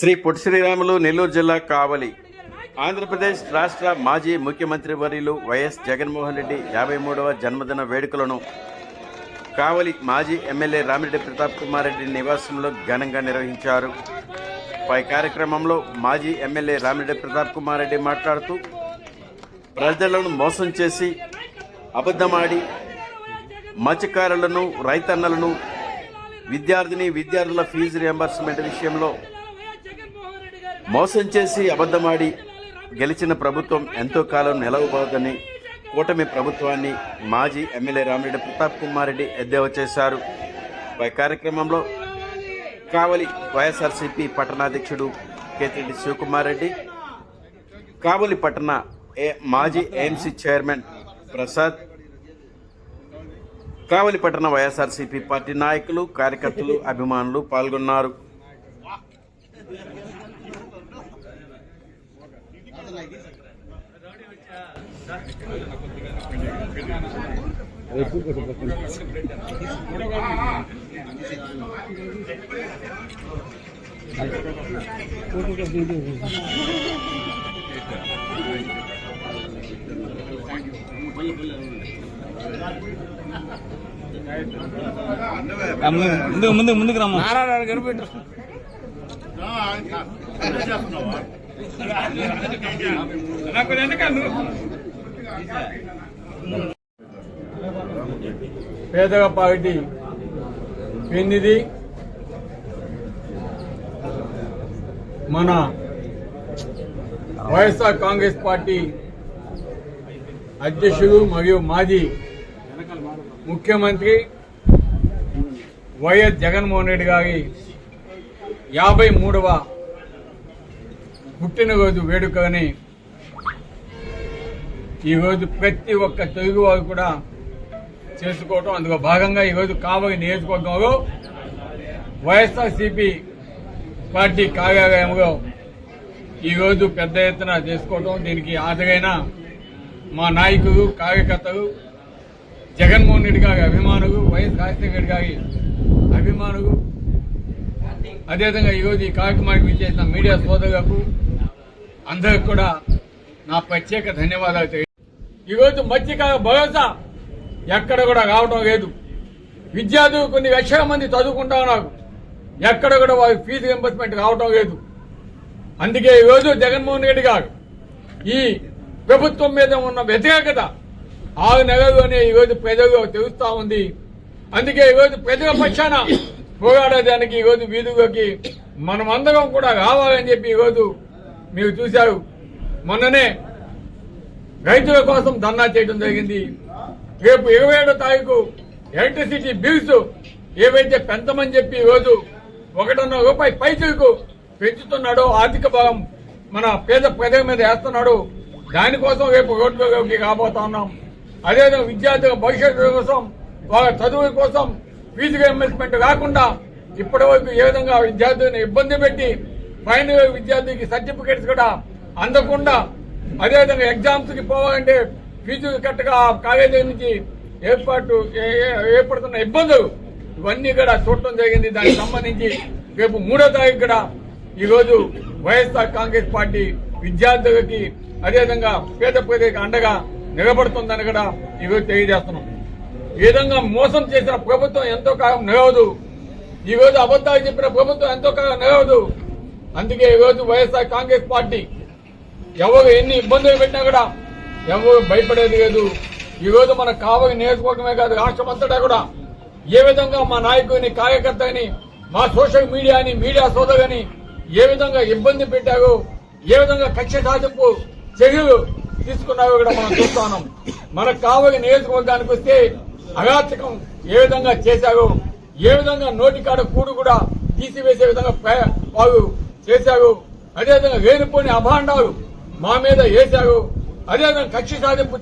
శ్రీ పొట్టి శ్రీరాములు నెల్లూరు జిల్లా కావలి ఆంధ్రప్రదేశ్ రాష్ట్ర మాజీ ముఖ్యమంత్రి వర్యులు వైఎస్ జగన్మోహన్ రెడ్డి యాభై మూడవ జన్మదిన వేడుకలను కావలి మాజీ ఎమ్మెల్యే రామిరెడ్డి ప్రతాప్ కుమార్ రెడ్డి నివాసంలో ఘనంగా నిర్వహించారు. పై కార్యక్రమంలో మాజీ ఎమ్మెల్యే రామిరెడ్డి ప్రతాప్ కుమార్ రెడ్డి మాట్లాడుతూ ప్రజలను మోసం చేసి అబద్ధమాడి మత్స్యకారులను రైతన్నలను విద్యార్థిని విద్యార్థుల ఫీజు రియంబర్స్మెంట్ విషయంలో మోసం చేసి అబద్ధమాడి గెలిచిన ప్రభుత్వం ఎంతో కాలం నిలవబోదని కూటమి ప్రభుత్వాన్ని మాజీ ఎమ్మెల్యే రామిరెడ్డి ప్రతాప్ కుమార్ రెడ్డి ఎద్దేవా చేశారు. పై కార్యక్రమంలో కావలి వైఎస్ఆర్సీపీ పట్టణాధ్యక్షుడు కేతిరెడ్డి శివకుమార్ రెడ్డి కావలి పట్టణ ఏ మాజీ ఏఎంసీ చైర్మన్ ప్రసాద్ కావలి పట్టణ వైఎస్ఆర్సీపీ పార్టీ నాయకులు కార్యకర్తలు అభిమానులు పాల్గొన్నారు. ముందు ముందు ముందు ముందుకు రమ్మా పేదగా పార్టీ పెన్నిది మన వైఎస్ఆర్ కాంగ్రెస్ పార్టీ అధ్యక్షుడు మరియు మాజీ ముఖ్యమంత్రి వైఎస్ జగన్మోహన్ రెడ్డి గారి యాభై మూడవ పుట్టినరోజు వేడుకని ఈరోజు ప్రతి ఒక్క తెలుగు వారు కూడా చేసుకోవటం అందులో భాగంగా ఈరోజు కావలి నియోజకవర్గంలో వైఎస్ఆర్సీపీ పార్టీ కార్యాలయంలో ఈరోజు పెద్ద ఎత్తున చేసుకోవటం దీనికి ఆదరైన మా నాయకులు కార్యకర్తలు జగన్మోహన్ రెడ్డి గారి అభిమానులు వైఎస్ రాజశేఖర రెడ్డి గారి అభిమానులు అదేవిధంగా ఈరోజు ఈ కార్యక్రమానికి విచ్చేసిన మీడియా సోదరులకు అందరికి కూడా నా ప్రత్యేక ధన్యవాదాలు ఈరోజు మత్స్యకార భరోసా ఎక్కడ కూడా రావడం లేదు. విద్యార్థులు కొన్ని లక్షల మంది చదువుకుంటా ఉన్నారు. ఎక్కడ కూడా వారి ఫీజు రింబర్స్మెంట్ రావడం లేదు. అందుకే ఈరోజు జగన్మోహన్ రెడ్డి గారు ఈ ప్రభుత్వం మీద ఉన్న వ్యతిరేకత ఆరు నెలల్లోనే ఈరోజు ప్రజలు తెలుస్తా ఉంది. అందుకే ఈరోజు ప్రజల పక్షాన పోరాడడానికి ఈరోజు మనం మనమందరం కూడా రావాలని చెప్పి ఈరోజు మీరు చూశారు. మొన్ననే రైతుల కోసం ధర్నా చేయడం జరిగింది. రేపు ఇరవై ఏడో తారీఖు ఎలక్ట్రిసిటీ బిల్స్ ఏవైతే పెంచమని చెప్పి ఈరోజు ఒకటిన్నర రూపాయి పైసలకు పెంచుతున్నాడో ఆర్థిక భాగం మన పేద ప్రజల మీద వేస్తున్నాడు. దానికోసం రేపు రోడ్లలోకి రాబోతా ఉన్నాం. అదేవిధంగా విద్యార్థుల భవిష్యత్తు కోసం వాళ్ళ చదువు కోసం ఫీజు రియంబర్స్మెంట్ కాకుండా ఇప్పటి వరకు ఏ విధంగా విద్యార్థులను ఇబ్బంది పెట్టి ఫైనల్ ఇయర్ విద్యార్థికి సర్టిఫికేట్స్ కూడా అందకుండా అదేవిధంగా ఎగ్జామ్స్కి పోవాలంటే ఫీజు కట్టగా కాలేజీ నుంచి ఏర్పాటు ఏర్పడుతున్న ఇబ్బందులు ఇవన్నీ కూడా చూడటం జరిగింది. దానికి సంబంధించి రేపు మూడో తారీఖు కూడా ఈరోజు వైఎస్ఆర్ కాంగ్రెస్ పార్టీ విద్యార్థులకి అదేవిధంగా పేద ప్రజలకు అండగా నిలబడుతుందని కూడా ఈరోజు తెలియజేస్తున్నాం. ఈ విధంగా మోసం చేసిన ప్రభుత్వం ఎంతో కాలం నిలవదు. ఈ రోజు అబద్దాలు చెప్పిన ప్రభుత్వం ఎంతో కాలం నిలవదు. అందుకే ఈరోజు వైఎస్ఆర్ కాంగ్రెస్ పార్టీ ఎవరు ఎన్ని ఇబ్బందులు పెట్టినా కూడా ఎవరు భయపడేది లేదు. ఈ రోజు మన కావలి నియోజకవర్గమే కాదు రాష్ట్రం అంతటా కూడా ఏ విధంగా మా నాయకుని కార్యకర్తని మా సోషల్ మీడియాని మీడియా సోదరుని ఏ విధంగా ఇబ్బంది పెట్టారో ఏ విధంగా కక్ష సాధింపు చర్యలు తీసుకున్నారో కూడా మనం చూస్తాం మన కావలి నియోజకవర్గానికి వస్తే అరాచకం ఏ విధంగా చేశారో ఏ విధంగా నోటికాడ కూడు కూడా తీసివేసే విధంగా వారు చేశారు అదేవిధంగా వేరుపోని అభాండాలు మా మీద వేశారు అదేవిధంగా కక్ష సాధింపు